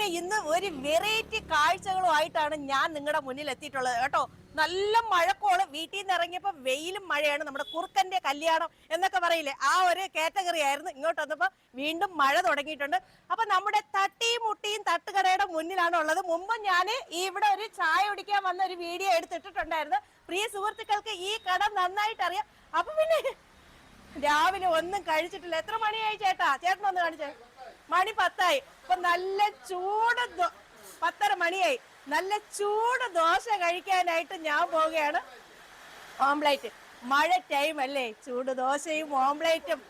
പിന്നെ ഇന്ന് ഒരു വെറൈറ്റി കാഴ്ചകളുമായിട്ടാണ് ഞാൻ നിങ്ങളുടെ മുന്നിൽ എത്തിയിട്ടുള്ളത് കേട്ടോ നല്ല മഴക്കോൾ വീട്ടിൽ നിന്ന് ഇറങ്ങിയപ്പോ വെയിലും മഴയാണ് നമ്മുടെ കുറുക്കന്റെ കല്യാണം എന്നൊക്കെ പറയില്ലേ? ആ ഒരു കാറ്റഗറി ആയിരുന്നു ഇങ്ങോട്ട് വന്നപ്പോ വീണ്ടും മഴ തുടങ്ങിയിട്ടുണ്ട്. അപ്പൊ നമ്മുടെ തട്ടിയും മുട്ടിയും തട്ടുകടയുടെ മുന്നിലാണ് ഉള്ളത്. മുമ്പ് ഞാൻ ഇവിടെ ഒരു ചായ കുടിക്കാൻ വന്ന ഒരു വീഡിയോ എടുത്തിട്ടുണ്ടായിരുന്നു പ്രിയ സുഹൃത്തുക്കൾക്ക് ഈ കട നന്നായിട്ട് അറിയാം അപ്പൊ പിന്നെ രാവിലെ ഒന്നും കഴിച്ചിട്ടില്ല. എത്ര മണിയായി ചേട്ടാ? ചേട്ടൻ ഒന്ന് കാണിച്ചേ. മണി പത്തായി. അപ്പൊ നല്ല ചൂട് പത്തര മണിയായി. നല്ല ചൂട് ദോശ കഴിക്കാനായിട്ട് ഞാൻ പോവുകയാണ്. ഓംപ്ലേറ്റ്. മഴ ടൈം അല്ലേ? ചൂട് ദോശയും ഓംപ്ലേറ്റും.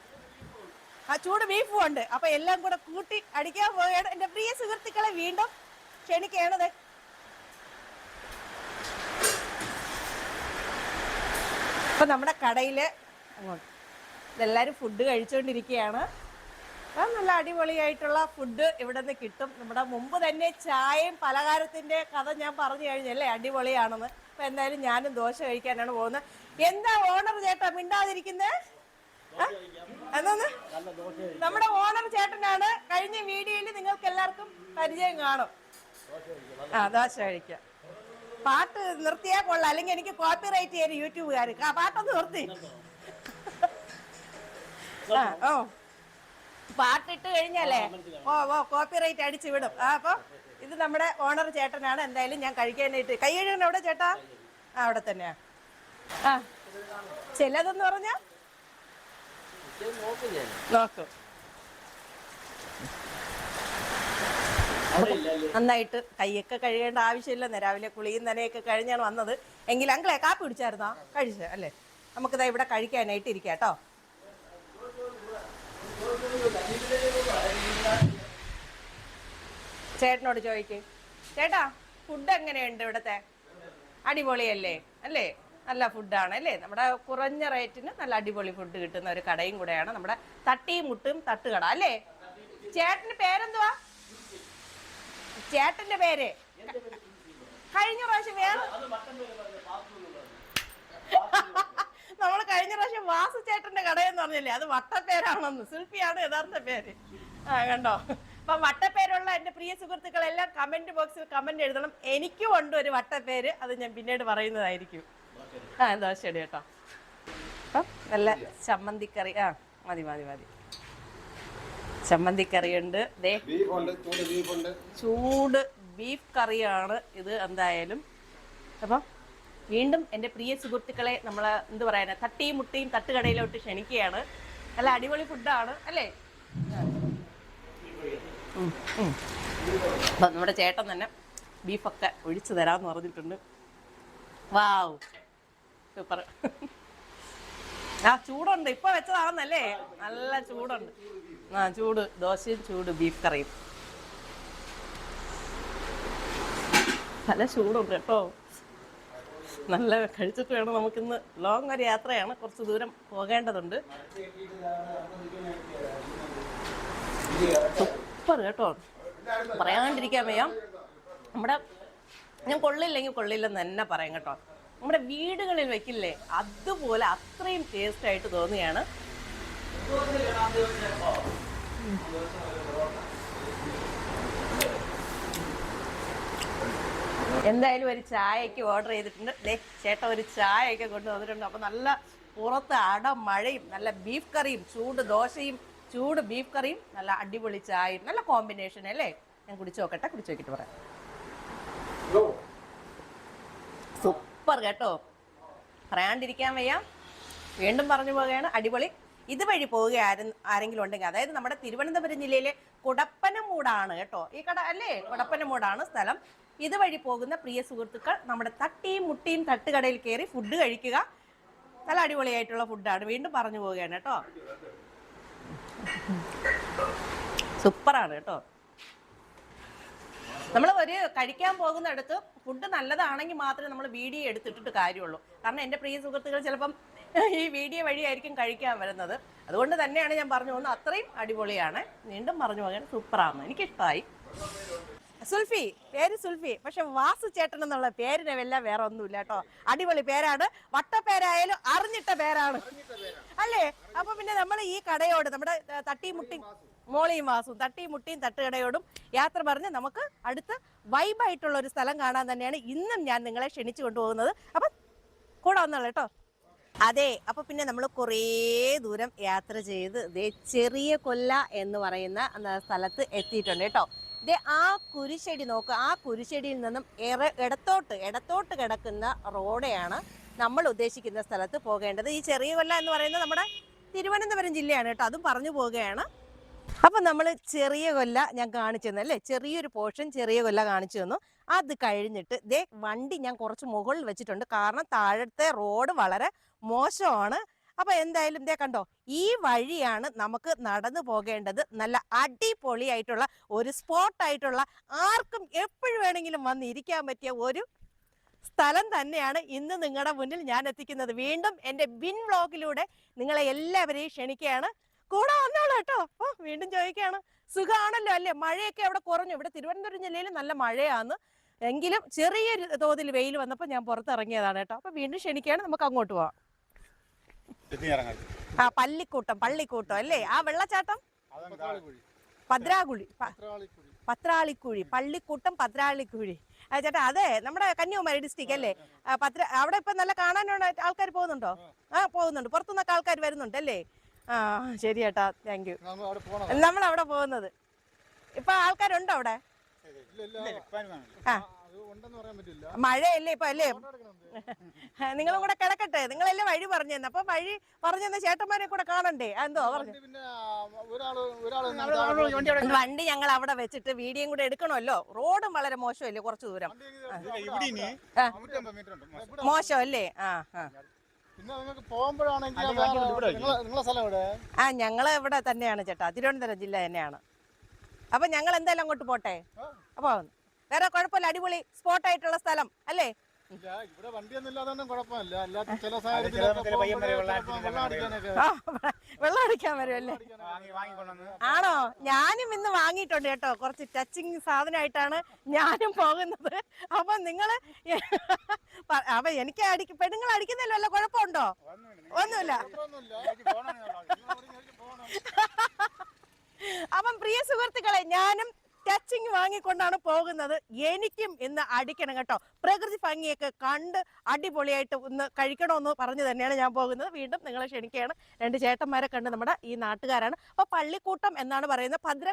ആ ചൂട് ബീഫും ഉണ്ട്. അപ്പൊ എല്ലാം കൂടെ കൂട്ടി അടിക്കാൻ പോവുകയാണ്. എന്റെ പ്രിയ സുഹൃത്തുക്കളെ വീണ്ടും ക്ഷണിക്കുകയാണത്. അപ്പൊ നമ്മുടെ കടയിൽ ഇതെല്ലാരും ഫുഡ് കഴിച്ചുകൊണ്ടിരിക്കുകയാണ് ആ നല്ല അടിപൊളിയായിട്ടുള്ള ഫുഡ് ഇവിടെ നിന്ന് കിട്ടും. നമ്മുടെ മുമ്പ് തന്നെ ചായയും പലഹാരത്തിന്റെ കഥ ഞാൻ പറഞ്ഞു കഴിഞ്ഞല്ലേ അടിപൊളിയാണെന്ന്. അപ്പൊ എന്തായാലും ഞാനും ദോശ കഴിക്കാനാണ് പോകുന്നത്. എന്താ ഓണർ ചേട്ടാ മിണ്ടാതിരിക്കുന്നത് എന്നൊന്ന് നമ്മുടെ ഓണർ ചേട്ടനാണ്. കഴിഞ്ഞ വീഡിയോയിൽ നിങ്ങൾക്ക് എല്ലാവർക്കും പരിചയം കാണും. ആ ദോശ കഴിക്കാം. പാട്ട് നിർത്തിയാ കൊള്ളാം. അല്ലെങ്കിൽ എനിക്ക് കോപ്പി റൈറ്റ് ചെയ്യാൻ യൂട്യൂബുകാർ ആ പാട്ടൊന്ന് നിർത്തി. ആ ഓ. പാട്ടിട്ട് കഴിഞ്ഞാലേ ഓ ഓ കോപ്പി റൈറ്റ് അടിച്ചു വിടും. ആ അപ്പൊ ഇത് നമ്മുടെ ഓണർ ചേട്ടനാണ്. എന്തായാലും ഞാൻ കഴിക്കാനായിട്ട്. കൈ കഴുകണം എവിടെ ചേട്ടാ? ആ അവിടെ തന്നെയാ ആ ചിലതെന്ന് പറഞ്ഞാ? നോക്കും. നന്നായിട്ട് കൈയൊക്കെ കഴുകേണ്ട ആവശ്യമില്ലെന്ന് രാവിലെ കുളിയും നനയൊക്കെ കഴിഞ്ഞാണ് വന്നത്. എങ്കിൽ അങ്കിളെ കാപ്പി കുടിച്ചായിരുന്നോ? കഴിച്ചു അല്ലേ? നമുക്കിതാ ഇവിടെ കഴിക്കാനായിട്ട് ഇരിക്കാം കേട്ടോ. ചേട്ടനോട് ചോദിക്ക്. ചേട്ടാ ഫുഡ് എങ്ങനെയുണ്ട് ഇവിടത്തെ? അടിപൊളിയല്ലേ? അല്ലേ? നല്ല ഫുഡാണ് അല്ലേ? നമ്മുടെ കുറഞ്ഞ റേറ്റിന് നല്ല അടിപൊളി ഫുഡ് കിട്ടുന്ന ഒരു കടയും കൂടെയാണ് നമ്മുടെ തട്ടിയും മുട്ടും തട്ടുകട അല്ലേ? ചേട്ടന് പേരെന്തുവാ? ചേട്ടന്റെ പേര്? കഴിഞ്ഞ പ്രാവശ്യം വേറെ നമ്മൾ കഴിഞ്ഞ പ്രാവശ്യം വാസു ചേട്ടന്റെ കടയെന്ന് പറഞ്ഞില്ലേ? അത് വട്ടപ്പേരാണെന്ന്. ശില്പിയാണ് യഥാർത്ഥ പേര്. ആ കണ്ടോ? അപ്പൊ വട്ടപ്പേരുള്ള എന്റെ പ്രിയ സുഹൃത്തുക്കളെല്ലാം കമന്റ് ബോക്സിൽ കമന്റ് എഴുതണം. എനിക്കും ഉണ്ട് ഒരു വട്ടപ്പേര്. അത് ഞാൻ പിന്നീട് പറയുന്നതായിരിക്കും. ആ എന്താ ശരി കേട്ടോ. അപ്പം നല്ല ചമ്മന്തിക്കറി. ആ മതി മതി മതി. ചമ്മന്തിക്കറി ഉണ്ട് ദേ ചൂട് ബീഫ് കറിയാണ് ഇത് എന്തായാലും. അപ്പം വീണ്ടും എന്റെ പ്രിയ സുഹൃത്തുക്കളെ നമ്മൾ എന്ത് പറയാനാ തട്ടിയും മുട്ടിയും തട്ടുകടയിലോട്ട് ക്ഷണിക്കുകയാണ്. നല്ല അടിപൊളി ഫുഡാണ് അല്ലേ. അപ്പം നമ്മുടെ ചേട്ടൻ തന്നെ ബീഫൊക്കെ ഒഴിച്ചു തരാമെന്ന് പറഞ്ഞിട്ടുണ്ട്. വാവ്. സൂപ്പർ. ആ ചൂടുണ്ട്. ഇപ്പൊ വെച്ചതാണെന്നല്ലേ? നല്ല ചൂടുണ്ട്. ആ ചൂട്. ദോശയും ചൂട് ബീഫ് കറിയും. നല്ല ചൂടുണ്ട് കേട്ടോ. നല്ല കഴിച്ചിട്ട് വേണം നമുക്കിന്ന് ലോങ് ഒരു യാത്രയാണ്. കുറച്ച് ദൂരം പോകേണ്ടതുണ്ട്. സൂപ്പർ കേട്ടോ. പറയാണ്ടിരിക്കാൻ വയ്യ. നമ്മുടെ ഞാൻ കൊള്ളില്ലെങ്കിൽ കൊള്ളില്ലെന്ന് തന്നെ പറയാം കേട്ടോ. നമ്മുടെ വീടുകളിൽ വെക്കില്ലേ അതുപോലെ അത്രയും ടേസ്റ്റ് ആയിട്ട് തോന്നിയാണ്. എന്തായാലും ഒരു ചായക്ക് ഓർഡർ ചെയ്തിട്ടുണ്ട്. ദേ ചേട്ടൻ ഒരു ചായയൊക്കെ കൊണ്ടുവന്നിട്ടുണ്ട്. അപ്പൊ നല്ല പുറത്ത് അട മഴയും നല്ല ബീഫ് കറിയും ചൂട് ദോശയും ചൂട് ബീഫ് കറിയും നല്ല അടിപൊളി ചായയും നല്ല കോമ്പിനേഷൻ അല്ലേ? ഞാൻ കുടിച്ചു നോക്കട്ടെ കുടിച്ചു നോക്കിട്ട് പറയാം. സൂപ്പർ കേട്ടോ. പറയാണ്ടിരിക്കാൻ വയ്യ. വീണ്ടും പറഞ്ഞു പോവുകയാണ്. അടിപൊളി. ഇതുവഴി പോവുക ആരും ആരെങ്കിലും ഉണ്ടെങ്കിൽ അതായത് നമ്മുടെ തിരുവനന്തപുരം ജില്ലയിലെ കുടപ്പനമൂടാണ് കേട്ടോ. ഈ കട അല്ലേ? കുടപ്പനമൂടാണ് സ്ഥലം. ഇതുവഴി പോകുന്ന പ്രിയ സുഹൃത്തുക്കൾ നമ്മുടെ തട്ടിയും മുട്ടിയും തട്ടുകടയിൽ കയറി ഫുഡ് കഴിക്കുക. നല്ല അടിപൊളിയായിട്ടുള്ള ഫുഡാണ് വീണ്ടും പറഞ്ഞു പോവുകയാണ് കേട്ടോ. സൂപ്പറാണ് കേട്ടോ. നമ്മൾ ഒരു കഴിക്കാൻ പോകുന്നിടത്ത് ഫുഡ് നല്ലതാണെങ്കിൽ മാത്രമേ നമ്മൾ വീഡിയോ എടുത്തിട്ടിട്ട് കാര്യമുള്ളൂ. കാരണം എന്റെ പ്രിയ സുഹൃത്തുക്കൾ ചിലപ്പം ഈ വീഡിയോ വഴിയായിരിക്കും കഴിക്കാൻ വരുന്നത്. അതുകൊണ്ട് തന്നെയാണ് ഞാൻ പറഞ്ഞു പോകുന്നത്. അത്രയും അടിപൊളിയാണ്. വീണ്ടും പറഞ്ഞു പോകാൻ സൂപ്പറാണ് എനിക്കിഷ്ടമായി സുൽഫി പേര് സുൽഫി. പക്ഷെ വാസു ചേട്ടൻ എന്നുള്ള പേരിനെ വല്ല വേറെ ഒന്നുമില്ല കേട്ടോ. അടിപൊളി പേരാണ്. വട്ടപ്പേരായാലും അറിഞ്ഞിട്ട പേരാണ്. അല്ലേ? അപ്പൊ പിന്നെ നമ്മൾ ഈ കടയോട് നമ്മുടെ തട്ടി മുട്ടി മോളിയും വാസും തട്ടിയും മുട്ടിയും തട്ടുകടയോടും യാത്ര പറഞ്ഞ് നമുക്ക് അടുത്ത് വൈബായിട്ടുള്ള ഒരു സ്ഥലം കാണാൻ തന്നെയാണ് ഇന്നും ഞാൻ നിങ്ങളെ ക്ഷണിച്ചു കൊണ്ടുപോകുന്നത്. അപ്പം കൂടെ വന്നോളൂ കേട്ടോ. അതെ അപ്പൊ പിന്നെ നമ്മൾ കുറേ ദൂരം യാത്ര ചെയ്ത് ചെറിയ കൊല്ല എന്ന് പറയുന്ന സ്ഥലത്ത് എത്തിയിട്ടുണ്ട് കേട്ടോ. ദേ ആ കുരിശടി നോക്കുക ആ കുരിശടിയിൽ നിന്നും ഏറെ ഇടത്തോട്ട് ഇടത്തോട്ട് കിടക്കുന്ന റോഡെയാണ് നമ്മൾ ഉദ്ദേശിക്കുന്ന സ്ഥലത്ത് പോകേണ്ടത്. ഈ ചെറിയ കൊല്ല എന്ന് പറയുന്നത് നമ്മുടെ തിരുവനന്തപുരം ജില്ലയാണ് കേട്ടോ. അതും പറഞ്ഞു പോവുകയാണ്. അപ്പൊ നമ്മൾ ചെറിയ കൊല്ല ഞാൻ കാണിച്ചു തന്നു അല്ലേ? ചെറിയൊരു പോർഷൻ ചെറിയ കൊല്ല കാണിച്ചു തന്നു. അത് കഴിഞ്ഞിട്ട് ദേ വണ്ടി ഞാൻ കുറച്ച് മുകളിൽ വെച്ചിട്ടുണ്ട്. കാരണം താഴത്തെ റോഡ് വളരെ മോശമാണ്. അപ്പൊ എന്തായാലും ദേ കണ്ടോ ഈ വഴിയാണ് നമുക്ക് നടന്നു പോകേണ്ടത്. നല്ല അടിപൊളിയായിട്ടുള്ള ഒരു സ്പോട്ടായിട്ടുള്ള ആർക്കും എപ്പോഴും വേണമെങ്കിലും വന്ന് ഇരിക്കാൻ പറ്റിയ ഒരു സ്ഥലം തന്നെയാണ് ഇന്ന് നിങ്ങളുടെ മുന്നിൽ ഞാൻ എത്തിക്കുന്നത്. വീണ്ടും എന്റെ ബിൻ വ്ളോഗിലൂടെ നിങ്ങളെ എല്ലാവരെയും ക്ഷണിക്കുകയാണ്. കൂടെ വന്നോളൂ കേട്ടോ. ഓ വീണ്ടും ചോദിക്കുകയാണ്. സുഖമാണല്ലോ അല്ലേ? മഴയൊക്കെ അവിടെ കുറഞ്ഞു. ഇവിടെ തിരുവനന്തപുരം ജില്ലയിൽ നല്ല മഴയാണ്. എങ്കിലും ചെറിയ തോതിൽ വെയിൽ വന്നപ്പോൾ ഞാൻ പുറത്തിറങ്ങിയതാണ് കേട്ടോ. അപ്പോൾ വീണ്ടും ക്ഷണിക്കുകയാണ്. നമുക്ക് അങ്ങോട്ട് പോവാം. ആ പള്ളിക്കൂട്ടം പള്ളിക്കൂട്ടം അല്ലേ? ആ വെള്ളച്ചാട്ടം? പത്രാകുഴി. പത്രാളിക്കുഴി. പള്ളിക്കൂട്ടം പത്രാളിക്കുഴി. ആ ചേട്ടാ അതെ നമ്മുടെ കന്യാകുമാരി ഡിസ്ട്രിക്ട് അല്ലേ? പത്ര അവിടെ ഇപ്പൊ നല്ല കാണാനുള്ള ആൾക്കാർ പോകുന്നുണ്ടോ? ആ. പോകുന്നുണ്ട്. പുറത്തുനിന്നൊക്കെ ആൾക്കാർ വരുന്നുണ്ട് അല്ലേ? ആ ശരി ചേട്ടാ. താങ്ക് യു നമ്മൾ അവിടെ പോകുന്നത്. ഇപ്പൊ ആൾക്കാരുണ്ടോ അവിടെ? ആ. മഴയല്ലേ ഇപ്പൊ അല്ലേ? നിങ്ങളും കൂടെ കിടക്കട്ടെ. നിങ്ങളെല്ലാം വഴി പറഞ്ഞു തന്നെ. അപ്പൊ വഴി പറഞ്ഞു തന്ന ചേട്ടന്മാരെ കൂടെ കാണണ്ടേ? എന്തോ പറഞ്ഞു. വണ്ടി ഞങ്ങൾ അവിടെ വെച്ചിട്ട് വീഡിയോയും കൂടെ എടുക്കണമല്ലോ. റോഡും വളരെ മോശമല്ലേ കുറച്ച് ദൂരം? മോശമല്ലേ മോശം. അല്ലേ ആ ആ. ആ ഞങ്ങൾ ഇവിടെ തന്നെയാണ് ചേട്ടാ. തിരുവനന്തപുരം ജില്ല തന്നെയാണ്. അപ്പൊ ഞങ്ങൾ എന്തായാലും അങ്ങോട്ട് പോട്ടെ? അപ്പൊ വേറെ കുഴപ്പമില്ല അടിപൊളി സ്പോട്ട് ആയിട്ടുള്ള സ്ഥലം അല്ലേ? വെള്ളം അടിക്കാൻ വരുമല്ലേ ആണോ? ഞാനും ഇന്ന് വാങ്ങിയിട്ടുണ്ട് കേട്ടോ. കുറച്ച് ടച്ചിങ് സാധനമായിട്ടാണ് ഞാനും പോകുന്നത്. അപ്പൊ നിങ്ങൾ അപ്പൊ എനിക്ക് അടിക്ക പെണ്ണുങ്ങൾ അടിക്കുന്നല്ലോ അല്ല കുഴപ്പമുണ്ടോ? ഒന്നുമില്ല. അപ്പം പ്രിയ സുഹൃത്തുക്കളെ ഞാനും ടച്ചിങ് വാങ്ങിക്കൊണ്ടാണ് പോകുന്നത്. എനിക്കും ഇന്ന് അടിക്കണം കേട്ടോ. പ്രകൃതി ഭംഗിയൊക്കെ കണ്ട് അടിപൊളിയായിട്ട് ഒന്ന് കഴിക്കണമെന്ന് പറഞ്ഞു തന്നെയാണ് ഞാൻ പോകുന്നത്. വീണ്ടും നിങ്ങളെ ക്ഷണിക്കുകയാണ്. രണ്ട് ചേട്ടന്മാരെ കണ്ട് നമ്മുടെ ഈ നാട്ടുകാരാണ്. അപ്പൊ പള്ളിക്കൂട്ടം എന്നാണ് പറയുന്നത്. ഭദ്ര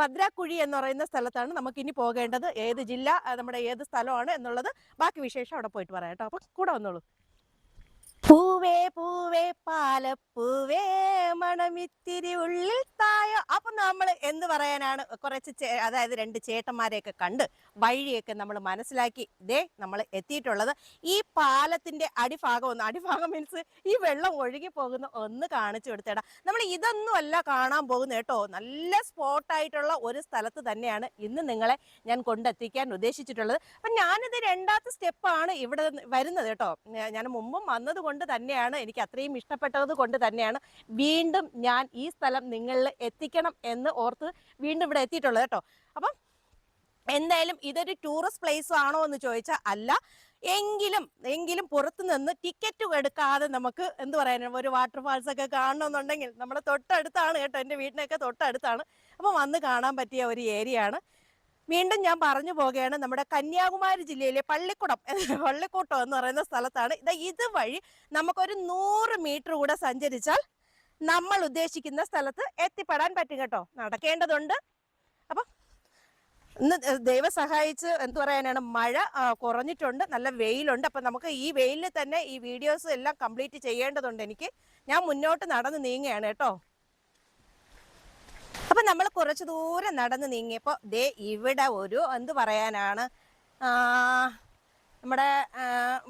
ഭദ്രാക്കുഴി എന്ന് പറയുന്ന സ്ഥലത്താണ് നമുക്ക് ഇനി പോകേണ്ടത്. ഏത് ജില്ല നമ്മുടെ ഏത് സ്ഥലമാണ് എന്നുള്ളത്. ബാക്കി വിശേഷം അവിടെ പോയിട്ട് പറയാം കേട്ടോ. അപ്പൊ കൂടെ വന്നോളൂ. പൂവേ പൂവേ പാലപ്പൂവേ മണമിത്തിരി ഉള്ളിൽ തായോ. അപ്പൊ നമ്മൾ എന്ത് പറയാനാണ്? കുറച്ച് അതായത് രണ്ട് ചേട്ടന്മാരെയൊക്കെ കണ്ട് വഴിയൊക്കെ നമ്മൾ മനസ്സിലാക്കി ഇതേ നമ്മൾ എത്തിയിട്ടുള്ളത്. ഈ പാലത്തിന്റെ അടിഭാഗം ഒന്ന് അടിഭാഗം മീൻസ് ഈ വെള്ളം ഒഴുകി പോകുന്ന ഒന്ന് കാണിച്ചു കൊടുത്തേടാ. നമ്മൾ ഇതൊന്നും അല്ല കാണാൻ പോകുന്ന കേട്ടോ. നല്ല സ്പോട്ടായിട്ടുള്ള ഒരു സ്ഥലത്ത് തന്നെയാണ് ഇന്ന് നിങ്ങളെ ഞാൻ കൊണ്ടെത്തിക്കാൻ ഉദ്ദേശിച്ചിട്ടുള്ളത്. അപ്പൊ ഞാനിത് രണ്ടാമത്തെ സ്റ്റെപ്പാണ് ഇവിടെ വരുന്നത് കേട്ടോ. ഞാൻ മുമ്പും വന്നത് കൊണ്ട് തന്നെയാണ് എനിക്ക് അത്രയും ഇഷ്ടപ്പെട്ടത് കൊണ്ട് തന്നെയാണ് വീണ്ടും ഞാൻ ഈ സ്ഥലം നിങ്ങളിൽ എത്തിക്കണം എന്ന് ഓർത്ത് വീണ്ടും ഇവിടെ എത്തിയിട്ടുള്ളത് കേട്ടോ. അപ്പം എന്തായാലും ഇതൊരു ടൂറിസ്റ്റ് പ്ലേസ് ആണോ എന്ന് ചോദിച്ചാൽ അല്ല. എങ്കിലും എങ്കിലും പുറത്തുനിന്ന് ടിക്കറ്റ് എടുക്കാതെ നമുക്ക് എന്ത് പറയാനും ഒരു വാട്ടർഫാൾസ് ഒക്കെ കാണണമെന്നുണ്ടെങ്കിൽ നമ്മുടെ തൊട്ടടുത്താണ് കേട്ടോ എന്റെ വീടിനൊക്കെ തൊട്ടടുത്താണ്. അപ്പം വന്ന് കാണാൻ പറ്റിയ ഒരു ഏരിയ ആണ്. വീണ്ടും ഞാൻ പറഞ്ഞു പോകുകയാണ് നമ്മുടെ കന്യാകുമാരി ജില്ലയിലെ പള്ളിക്കുടം പള്ളിക്കൂട്ടം എന്ന് പറയുന്ന സ്ഥലത്താണ്. ഇത് ഇതുവഴി നമുക്കൊരു നൂറ് മീറ്റർ കൂടെ സഞ്ചരിച്ചാൽ നമ്മൾ ഉദ്ദേശിക്കുന്ന സ്ഥലത്ത് എത്തിപ്പെടാൻ പറ്റും കേട്ടോ. നടക്കേണ്ടതുണ്ട്. അപ്പം ഇന്ന് ദൈവം സഹായിച്ച് എന്ത് പറയാനാണ്? മഴ കുറഞ്ഞിട്ടുണ്ട്. നല്ല വെയിലുണ്ട്. അപ്പം നമുക്ക് ഈ വെയിലിൽ തന്നെ ഈ വീഡിയോസ് എല്ലാം കംപ്ലീറ്റ് ചെയ്യേണ്ടതുണ്ട് എനിക്ക്. ഞാൻ മുന്നോട്ട് നടന്ന് നീങ്ങുകയാണ് കേട്ടോ. അപ്പൊ നമ്മൾ കുറച്ച് ദൂരം നടന്ന് നീങ്ങിയപ്പോൾ ദേ ഇവിടെ ഒരു എന്ത് പറയാനാണ്? നമ്മുടെ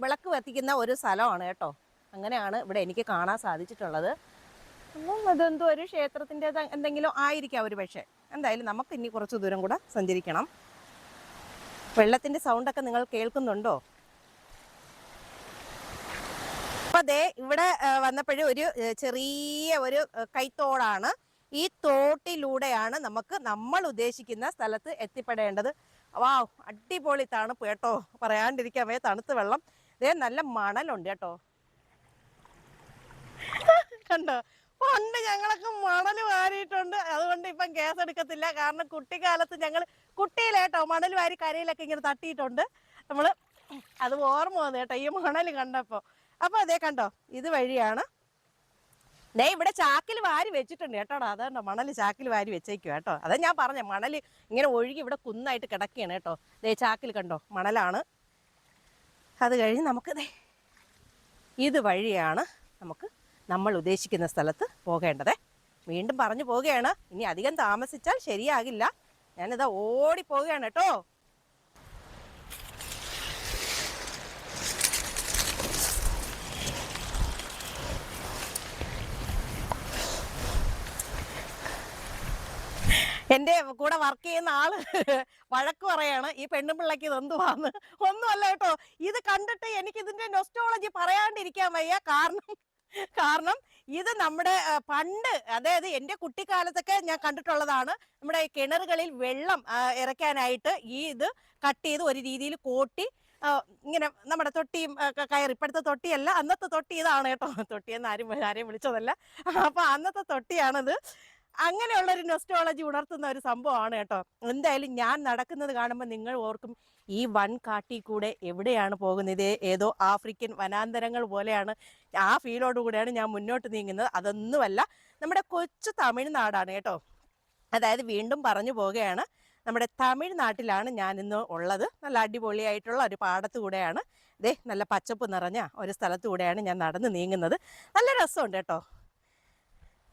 വിളക്ക് കത്തിക്കുന്ന ഒരു സ്ഥലമാണ് കേട്ടോ. അങ്ങനെയാണ് ഇവിടെ എനിക്ക് കാണാൻ സാധിച്ചിട്ടുള്ളത്. അതെന്തോ ഒരു ക്ഷേത്രത്തിന്റെ എന്തെങ്കിലും ആയിരിക്കാം ഒരു പക്ഷേ. എന്തായാലും നമുക്ക് ഇനി കുറച്ച് ദൂരം കൂടെ സഞ്ചരിക്കണം. വെള്ളത്തിന്റെ സൗണ്ടൊക്കെ നിങ്ങൾ കേൾക്കുന്നുണ്ടോ? അപ്പൊ അതെ ഇവിടെ വന്നപ്പോഴും ഒരു ചെറിയ ഒരു കൈത്തോടാണ്. ഈ തോട്ടിലൂടെയാണ് നമുക്ക് നമ്മൾ ഉദ്ദേശിക്കുന്ന സ്ഥലത്ത് എത്തിപ്പെടേണ്ടത്. വാവ് അടിപൊളി തണുപ്പ് കേട്ടോ. പറയാണ്ടിരിക്കാൻ വേ തണുത്ത വെള്ളം. ഇതേ നല്ല മണലുണ്ട് കേട്ടോ. കണ്ടോ? പണ്ട് ഞങ്ങളൊക്കെ മണൽ വാരിയിട്ടുണ്ട്. അതുകൊണ്ട് ഇപ്പം ഗ്യാസ് എടുക്കത്തില്ല. കാരണം കുട്ടിക്കാലത്ത് ഞങ്ങൾ കുട്ടിയിലേട്ടോ മണൽ വാരി കരയിലൊക്കെ ഇങ്ങനെ തട്ടിയിട്ടുണ്ട്. നമ്മൾ അത് ഓർമ്മ വന്നു കേട്ടോ ഈ മണൽ കണ്ടപ്പോൾ അപ്പോൾ അതേ കണ്ടോ ഇത് വഴിയാണ് ദേ ഇവിടെ ചാക്കിൽ വാരി വെച്ചിട്ടുണ്ട് കേട്ടോടാ. അതുകൊണ്ട് മണൽ ചാക്കിൽ വാരി വെച്ചേക്കും കേട്ടോ. അതാ ഞാൻ പറഞ്ഞ മണൽ ഇങ്ങനെ ഒഴുകി ഇവിടെ കുന്നായിട്ട് കിടക്കുകയാണ് കേട്ടോ. ദേ ചാക്കിൽ കണ്ടോ മണലാണ്. അത് കഴിഞ്ഞ് നമുക്ക് ദേ ഇത് വഴിയാണ് നമുക്ക് നമ്മൾ ഉദ്ദേശിക്കുന്ന സ്ഥലത്ത് പോകേണ്ടത്. വീണ്ടും പറഞ്ഞു പോവുകയാണ്. ഇനി അധികം താമസിച്ചാൽ ശരിയാകില്ല. ഞാനിതാ ഓടി പോവുകയാണ് കേട്ടോ. എന്റെ കൂടെ വർക്ക് ചെയ്യുന്ന ആൾ വഴക്ക് പറയാണ് ഈ പെണ്ണുപിള്ളക്ക് ഇത് എന്തുവാന്ന്? ഒന്നുമല്ല കേട്ടോ. ഇത് കണ്ടിട്ട് എനിക്ക് ഇതിന്റെ നൊസ്റ്റോളജി പറയാണ്ടിരിക്കാൻ വയ്യ. കാരണം കാരണം ഇത് നമ്മുടെ പണ്ട് അതായത് എന്റെ കുട്ടിക്കാലത്തൊക്കെ ഞാൻ കണ്ടിട്ടുള്ളതാണ് നമ്മുടെ കിണറുകളിൽ വെള്ളം ഇറക്കാനായിട്ട് ഈ ഇത് കട്ട് ചെയ്ത് ഒരു രീതിയിൽ കോട്ടി ഇങ്ങനെ നമ്മുടെ തൊട്ടിയും കയറി. ഇപ്പോഴത്തെ തൊട്ടിയല്ല അന്നത്തെ തൊട്ടി ഇതാണ് കേട്ടോ. തൊട്ടിയെന്ന് ആരും ആരെയും വിളിച്ചതല്ല. അപ്പൊ അന്നത്തെ തൊട്ടിയാണിത്. അങ്ങനെയുള്ള ഒരു നൊസ്റ്റോളജി ഉണർത്തുന്ന ഒരു സംഭവമാണ് കേട്ടോ. എന്തായാലും ഞാൻ നടക്കുന്നത് കാണുമ്പോൾ നിങ്ങൾ ഓർക്കും ഈ വൺ കാട്ടി കൂടെ എവിടെയാണ് പോകുന്നത്? ഏതോ ആഫ്രിക്കൻ വനാന്തരങ്ങൾ പോലെയാണ്. ആ ഫീലോട് കൂടെയാണ് ഞാൻ മുന്നോട്ട് നീങ്ങുന്നത്. അതൊന്നുമല്ല നമ്മുടെ കൊച്ചു തമിഴ്നാടാണ് കേട്ടോ. അതായത് വീണ്ടും പറഞ്ഞു പോവുകയാണ്. നമ്മുടെ തമിഴ്നാട്ടിലാണ് ഞാൻ ഇന്ന് ഉള്ളത്. നല്ല അടിപൊളിയായിട്ടുള്ള ഒരു പാടത്ത് കൂടെയാണ്. ഇതേ നല്ല പച്ചപ്പ് നിറഞ്ഞ ഒരു സ്ഥലത്തു കൂടെയാണ് ഞാൻ നടന്ന് നീങ്ങുന്നത്. നല്ല രസമുണ്ട് കേട്ടോ.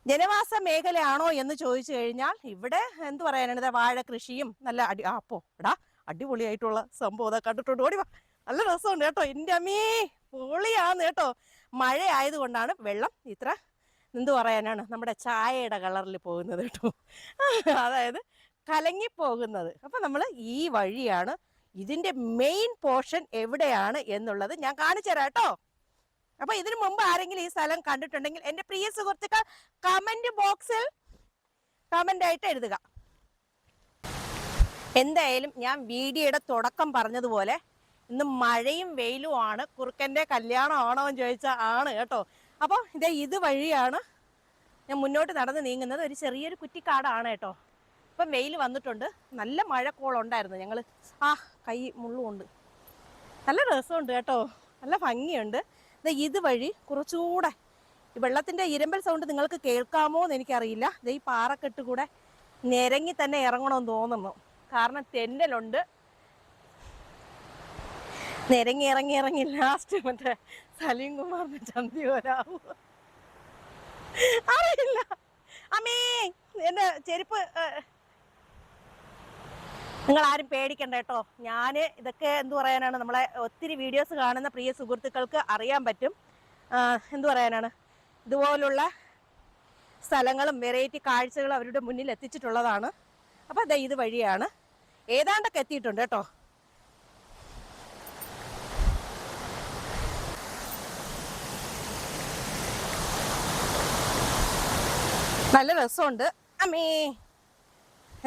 ജനവാസ മേഖലയാണോ എന്ന് ചോദിച്ചു കഴിഞ്ഞാൽ ഇവിടെ എന്ത് പറയാനാണ് വാഴ കൃഷിയും നല്ല അടി ആപ്പോ എടാ അടിപൊളിയായിട്ടുള്ള സംഭവം അതാ കണ്ടിട്ടുണ്ട്. ഓടി വാ. നല്ല രസമുണ്ട് കേട്ടോ. എന്റെ അമ്മീ പൊളിയാന്ന് കേട്ടോ. മഴ ആയതുകൊണ്ടാണ് വെള്ളം ഇത്ര എന്ത് പറയാനാണ്? നമ്മുടെ ചായയുടെ കളറിൽ പോകുന്നത് കേട്ടോ. അതായത് കലങ്ങി പോകുന്നത് അപ്പം നമ്മൾ ഈ വഴിയാണ് ഇതിന്റെ മെയിൻ പോർഷൻ എവിടെയാണ് എന്നുള്ളത് ഞാൻ കാണിച്ചു തരാം കേട്ടോ. അപ്പൊ ഇതിനു മുമ്പ് ആരെങ്കിലും ഈ സ്ഥലം കണ്ടിട്ടുണ്ടെങ്കിൽ എന്റെ പ്രിയ സുഹൃത്തുക്കൾ കമന്റ് ബോക്സിൽ കമന്റ് ആയിട്ട് എഴുതുക. എന്തായാലും ഞാൻ വീഡിയോയുടെ തുടക്കം പറഞ്ഞതുപോലെ ഇന്ന് മഴയും വെയിലും ആണ്. കുറുക്കന്റെ കല്യാണം ആണോ എന്ന് ചോദിച്ചാൽ ആണ് കേട്ടോ. അപ്പോൾ ഇതേ ഇത് വഴിയാണ് ഞാൻ മുന്നോട്ട് നടന്ന് നീങ്ങുന്നത്. ഒരു ചെറിയൊരു കുറ്റിക്കാടാണ് കേട്ടോ. ഇപ്പം വെയിൽ വന്നിട്ടുണ്ട്. നല്ല മഴക്കോളുണ്ടായിരുന്നു ഞങ്ങൾ ആ കൈ മുള്ളുമുണ്ട് നല്ല രസമുണ്ട് കേട്ടോ. നല്ല ഭംഗിയുണ്ട്. ഇതുവഴി കുറച്ചുകൂടെ വെള്ളത്തിന്റെ ഇരമ്പൽ സൗണ്ട് നിങ്ങൾക്ക് കേൾക്കാമോ എന്ന് എനിക്കറിയില്ല. ദേ ഈ പാറക്കെട്ട് കൂടെ നിരങ്ങി തന്നെ ഇറങ്ങണമെന്ന് തോന്നുന്നു. കാരണം തെന്നലുണ്ട്. നിരങ്ങി ഇറങ്ങി ഇറങ്ങി ലാസ്റ്റ് മറ്റേ സലീം കുമാറിന്റെ ചന്തി വരാവൂ അറിയില്ല. അമ്മേ എന്റെ ചെരുപ്പ് നിങ്ങൾ ആരും പേടിക്കണ്ട കേട്ടോ. ഞാൻ ഇതൊക്കെ എന്തു പറയാനാണ് നമ്മളെ ഒത്തിരി വീഡിയോസ് കാണുന്ന പ്രിയ സുഹൃത്തുക്കൾക്ക് അറിയാൻ പറ്റും. എന്തു പറയാനാണ്? ഇതുപോലുള്ള സ്ഥലങ്ങളും വെറൈറ്റി കാഴ്ചകളും അവരുടെ മുന്നിൽ എത്തിച്ചിട്ടുള്ളതാണ്. അപ്പോൾ അതെ ഇത് വഴിയാണ്. ഏതാണ്ടൊക്കെ എത്തിയിട്ടുണ്ട് കേട്ടോ. നല്ല രസമുണ്ട്. അമ്മേ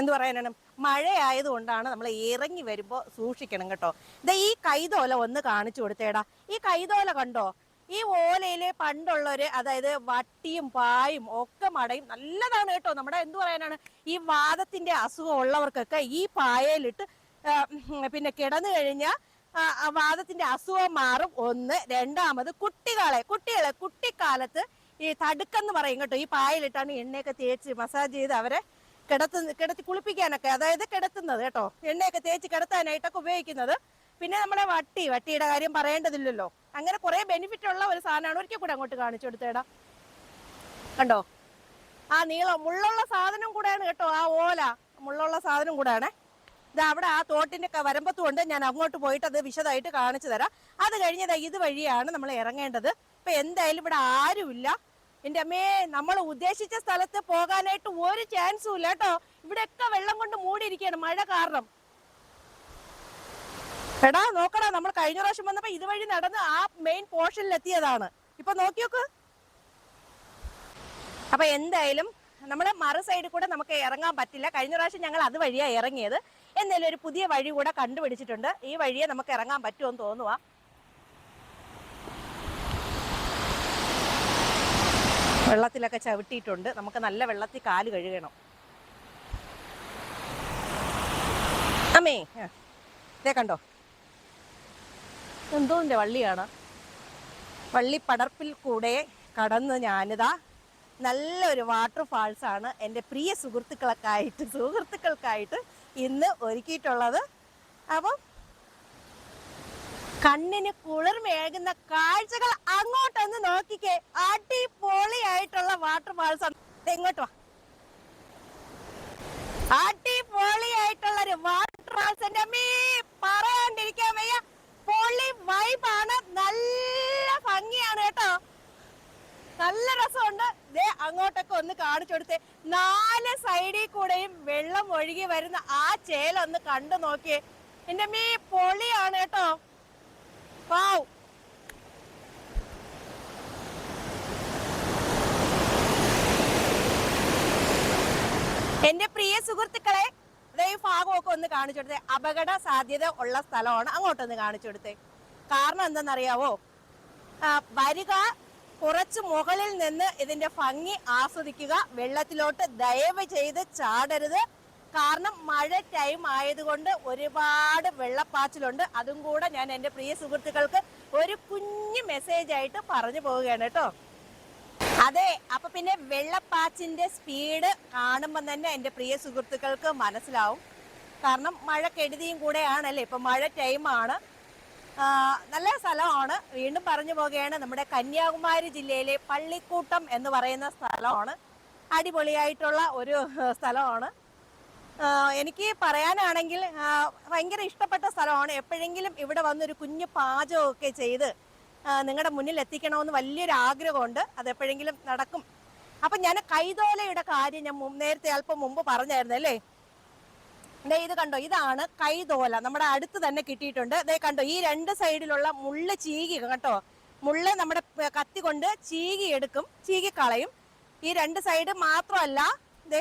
എന്തു പറയാനാണ്? മഴ ആയതുകൊണ്ടാണ് നമ്മൾ ഇറങ്ങി വരുമ്പോൾ സൂക്ഷിക്കണം കേട്ടോ. ദേ ഈ കൈതോല ഒന്ന് കാണിച്ചു കൊടുത്തേടാ. ഈ കൈതോല കണ്ടോ? ഈ ഓലയിലെ പണ്ടുള്ളവര് അതായത് വട്ടിയും പായും ഒക്കെ മടയും. നല്ലതാണ് കേട്ടോ. നമ്മുടെ എന്തു പറയാനാണ്? ഈ വാദത്തിന്റെ അസുഖം ഉള്ളവർക്കൊക്കെ ഈ പായയിലിട്ട് പിന്നെ കിടന്നു കഴിഞ്ഞാൽ വാദത്തിന്റെ അസുഖം മാറും. ഒന്ന് രണ്ടാമത് കുട്ടികളെ കുട്ടികളെ കുട്ടിക്കാലത്ത് ഈ തടുക്കെന്ന് പറയും കേട്ടോ. ഈ പായലിട്ടാണ് എണ്ണയൊക്കെ തേച്ച് മസാജ് ചെയ്ത് അവരെ കിടത്തുന്ന കിടത്തി കുളിപ്പിക്കാനൊക്കെ അതായത് കിടത്തുന്നത് കേട്ടോ. എണ്ണയൊക്കെ തേച്ച് കിടത്താനായിട്ടൊക്കെ ഉപയോഗിക്കുന്നത്. പിന്നെ നമ്മുടെ വട്ടി വട്ടിയുടെ കാര്യം പറയേണ്ടതില്ലല്ലോ. അങ്ങനെ കുറെ ബെനിഫിറ്റ് ഉള്ള ഒരു സാധനമാണ്. ഒരിക്കൽ കൂടെ അങ്ങോട്ട് കാണിച്ചു കൊടുത്തേടാ. കണ്ടോ? ആ നീളം മുള്ളുള്ള സാധനം കൂടെയാണ് കേട്ടോ ആ ഓല. മുള്ളുള്ള സാധനം കൂടെയാണ്. ഇത് അവിടെ ആ തോട്ടിന്റെ വരമ്പത്തും കൊണ്ട് ഞാൻ അങ്ങോട്ട് പോയിട്ട് അത് വിശദമായിട്ട് കാണിച്ചു തരാം. അത് കഴിഞ്ഞത് ഇത് വഴിയാണ് നമ്മൾ ഇറങ്ങേണ്ടത്. ഇപ്പൊ എന്തായാലും ഇവിടെ ആരുമില്ല. എന്റെ അമ്മേ നമ്മൾ ഉദ്ദേശിച്ച സ്ഥലത്ത് പോകാനായിട്ട് ഒരു ചാൻസും ഇല്ല കേട്ടോ. ഇവിടെയൊക്കെ വെള്ളം കൊണ്ട് മൂടിയിരിക്കുകയാണ് മഴ കാരണം. എടാ നോക്കടാ നമ്മൾ കഴിഞ്ഞ പ്രാവശ്യം വന്നപ്പോ ഇതുവഴി നടന്ന് ആ മെയിൻ പോർഷനിൽ എത്തിയതാണ്. ഇപ്പൊ നോക്കി നോക്ക് അപ്പൊ എന്തായാലും നമ്മൾ മറു സൈഡിൽ കൂടെ നമുക്ക് ഇറങ്ങാൻ പറ്റില്ല. കഴിഞ്ഞ പ്രാവശ്യം ഞങ്ങൾ അത് വഴിയാ ഇറങ്ങിയത്. എന്നാലും ഒരു പുതിയ വഴി കൂടെ കണ്ടുപിടിച്ചിട്ടുണ്ട്. ഈ വഴിയെ നമുക്ക് ഇറങ്ങാൻ പറ്റുമെന്ന് തോന്നുക വെള്ളത്തിലൊക്കെ ചവിട്ടിയിട്ടുണ്ട്. നമുക്ക് നല്ല വെള്ളത്തിൽ കാൽ കഴുകണം. അമ്മേ ഇതേ കണ്ടോ? എന്തോ എന്റെ വള്ളിയാണ്. വള്ളി പടർപ്പിൽ കൂടെ കടന്ന് ഞാനിതാ നല്ലൊരു വാട്ടർ ഫാൾസ് ആണ് എന്റെ പ്രിയ സുഹൃത്തുക്കളൊക്കെ ആയിട്ട് സുഹൃത്തുക്കൾക്കായിട്ട് ഇന്ന് ഒരുക്കിയിട്ടുള്ളത്. അപ്പം കണ്ണിന് കുളിർമേകുന്ന കാഴ്ചകൾ അങ്ങോട്ടൊന്ന് നോക്കിക്കേ. അടിപൊളിയായിട്ടുള്ള വാട്ടർ ഫാൾസ് ആണ്. ദേ ഇങ്ങോട്ട് വാ. അടിപൊളിയായിട്ടുള്ള ഒരു വാട്ടർ മീ പറയാണ്ടിരിക്കാൻ വയ്യ. പൊളി വൈബാണ് നല്ല ഭംഗിയാണ് കേട്ടോ. നല്ല രസമുണ്ട്. ദേ അങ്ങോട്ടൊക്കെ ഒന്ന് കാണിച്ചു കൊടുത്തേ. നാല് സൈഡിൽ കൂടെയും വെള്ളം ഒഴുകി വരുന്ന ആ ചേലൊന്ന് കണ്ടു നോക്കിയേ. എന്റെ മീ പൊളിയാണ് കേട്ടോ. വാവ് എന്റെ പ്രിയ സുഹൃത്തുക്കളെ ഈ ഭാഗമൊക്കെ ഒന്ന് കാണിച്ചു കൊടുത്തേ. അപകട സാധ്യത ഉള്ള സ്ഥലമാണ് അങ്ങോട്ടൊന്ന് കാണിച്ചു കൊടുത്തേ. കാരണം എന്തെന്നറിയാവോ ആ, വരിക കുറച്ച് മുകളിൽ നിന്ന് ഇതിന്റെ ഭംഗി ആസ്വദിക്കുക വെള്ളത്തിലോട്ട് ദയവ് ചെയ്ത് ചാടരുത്. കാരണം മഴ ടൈം ആയതുകൊണ്ട് ഒരുപാട് വെള്ളപ്പാച്ചിലുണ്ട്. അതും കൂടെ ഞാൻ എന്റെ പ്രിയ സുഹൃത്തുക്കൾക്ക് ഒരു കുഞ്ഞു മെസ്സേജ് ആയിട്ട് പറഞ്ഞു പോവുകയാണ് കേട്ടോ. അതെ അപ്പൊ പിന്നെ വെള്ളപ്പാച്ചിന്റെ സ്പീഡ് കാണുമ്പോൾ തന്നെ എന്റെ പ്രിയ സുഹൃത്തുക്കൾക്ക് മനസ്സിലാവും. കാരണം മഴ കെടുതിയും കൂടെ ആണല്ലേ ഇപ്പൊ മഴ ടൈമാണ് നല്ല സ്ഥലമാണ്. വീണ്ടും പറഞ്ഞു പോകുകയാണ് നമ്മുടെ കന്യാകുമാരി ജില്ലയിലെ പള്ളിക്കൂട്ടം എന്ന് പറയുന്ന സ്ഥലമാണ്. അടിപൊളിയായിട്ടുള്ള ഒരു സ്ഥലമാണ്. എനിക്ക് പറയാനാണെങ്കിൽ ഭയങ്കര ഇഷ്ടപ്പെട്ട സ്ഥലമാണ്. എപ്പോഴെങ്കിലും ഇവിടെ വന്നൊരു കുഞ്ഞു പാചകമൊക്കെ ചെയ്ത് നിങ്ങളുടെ മുന്നിൽ എത്തിക്കണമെന്ന് വലിയൊരു ആഗ്രഹമുണ്ട്. അത് എപ്പോഴെങ്കിലും നടക്കും. അപ്പം ഞാൻ കൈതോലയുടെ കാര്യം ഞാൻ നേരത്തെ അല്പം മുമ്പ് പറഞ്ഞായിരുന്നു അല്ലേ? ദേ ഇത് കണ്ടോ? ഇതാണ് കൈതോല. നമ്മുടെ അടുത്ത് തന്നെ കിട്ടിയിട്ടുണ്ട്. ദേ കണ്ടോ? ഈ രണ്ട് സൈഡിലുള്ള മുള്ള് ചീകി കേട്ടോ മുള്ള് നമ്മുടെ കത്തി കൊണ്ട് ചീകി എടുക്കും ചീകി കളയും. ഈ രണ്ട് സൈഡ് മാത്രമല്ല ദേ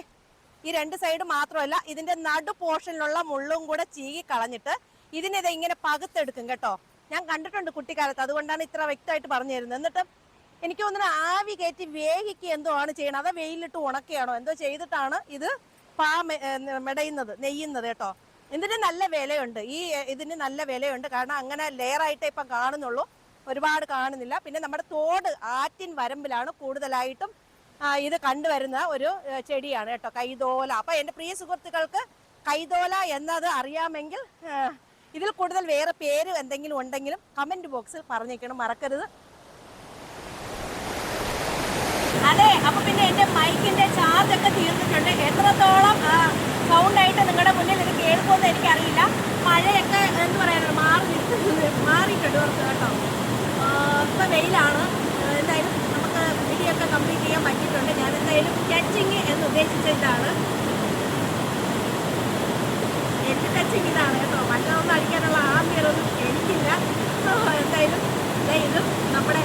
ഈ രണ്ട് സൈഡ് മാത്രമല്ല ഇതിന്റെ നടു പോർഷനിലുള്ള മുള്ളും കൂടെ ചീകി കളഞ്ഞിട്ട് ഇതിനെ ദേ ഇങ്ങനെ പകുത്തെടുക്കും കേട്ടോ. ഞാൻ കണ്ടിട്ടുണ്ട് കുട്ടിക്കാലത്ത് അതുകൊണ്ടാണ് ഇത്ര വ്യക്തമായിട്ട് പറഞ്ഞു തരുന്നത്. എന്നിട്ട് എനിക്ക് തോന്നുന്നു ആവി കയറ്റി വേഗിക്ക് എന്തോ ആണ് ചെയ്യണത്. അതോ വെയിലിട്ട് ഉണക്കുകയാണോ എന്തോ ചെയ്തിട്ടാണ് ഇത് പാ മെടയുന്നത് നെയ്യുന്നത് കേട്ടോ. ഇതിന് നല്ല വിലയുണ്ട്. ഈ ഇതിന് നല്ല വിലയുണ്ട്. കാരണം അങ്ങനെ ലെയറായിട്ടേ ഇപ്പം കാണുന്നുള്ളൂ. ഒരുപാട് കാണുന്നില്ല. പിന്നെ നമ്മുടെ തോട് ആറ്റിൻ വരമ്പിലാണ് കൂടുതലായിട്ടും ഇത് കണ്ടുവരുന്ന ഒരു ചെടിയാണ് കേട്ടോ കൈതോല. അപ്പൊ എന്റെ പ്രിയ സുഹൃത്തുക്കൾക്ക് കൈതോല എന്നത് അറിയാമെങ്കിൽ ഇതിൽ കൂടുതൽ വേറെ പേര് എന്തെങ്കിലും ഉണ്ടെങ്കിലും കമന്റ് ബോക്സിൽ പറഞ്ഞേക്കണം മറക്കരുത്. അതെ അപ്പൊ പിന്നെ എന്റെ മൈക്കിന്റെ ചാർജ് ഒക്കെ തീർന്നിട്ടുണ്ട്. എത്രത്തോളം സൗണ്ട് ആയിട്ട് നിങ്ങളുടെ മുന്നിൽ ഇത് കേൾക്കുമെന്ന് എനിക്കറിയില്ല. മഴയൊക്കെ എന്ന് പറയാനുള്ള മാറി മാറിയിട്ടുണ്ട് കേട്ടോ. ഇപ്പൊ വെയിലാണ്. ഒക്കെ കംപ്ലീറ്റ് ചെയ്യാൻ പറ്റിയിട്ടുണ്ട്. ഞാൻ എന്തായാലും ടച്ചിങ് എന്ന് ഉദ്ദേശിച്ച ഇതാണ് ടച്ചിങ് ഇതാണ് കേട്ടോ. മറ്റൊന്നും അടിക്കാനുള്ള ആംബിയറൊന്നും എനിക്കില്ല. എന്തായാലും ഇതും നമ്മുടെ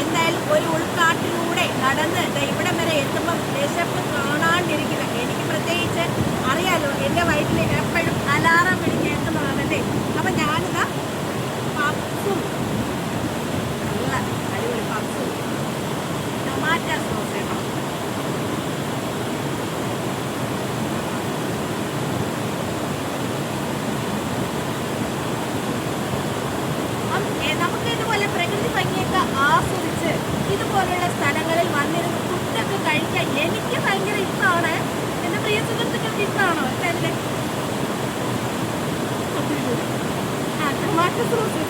എന്തായാലും ഒരു ഉൾക്കാട്ടിലൂടെ നടന്ന് ഇവിടെ വരെ എത്തുമ്പോൾ വിശപ്പ് കാണാണ്ടിരിക്കുന്ന. എനിക്ക് പ്രത്യേകിച്ച് അറിയാലോ എന്റെ വയറ്റിൽ എപ്പോഴും അലാറം зрозуміли.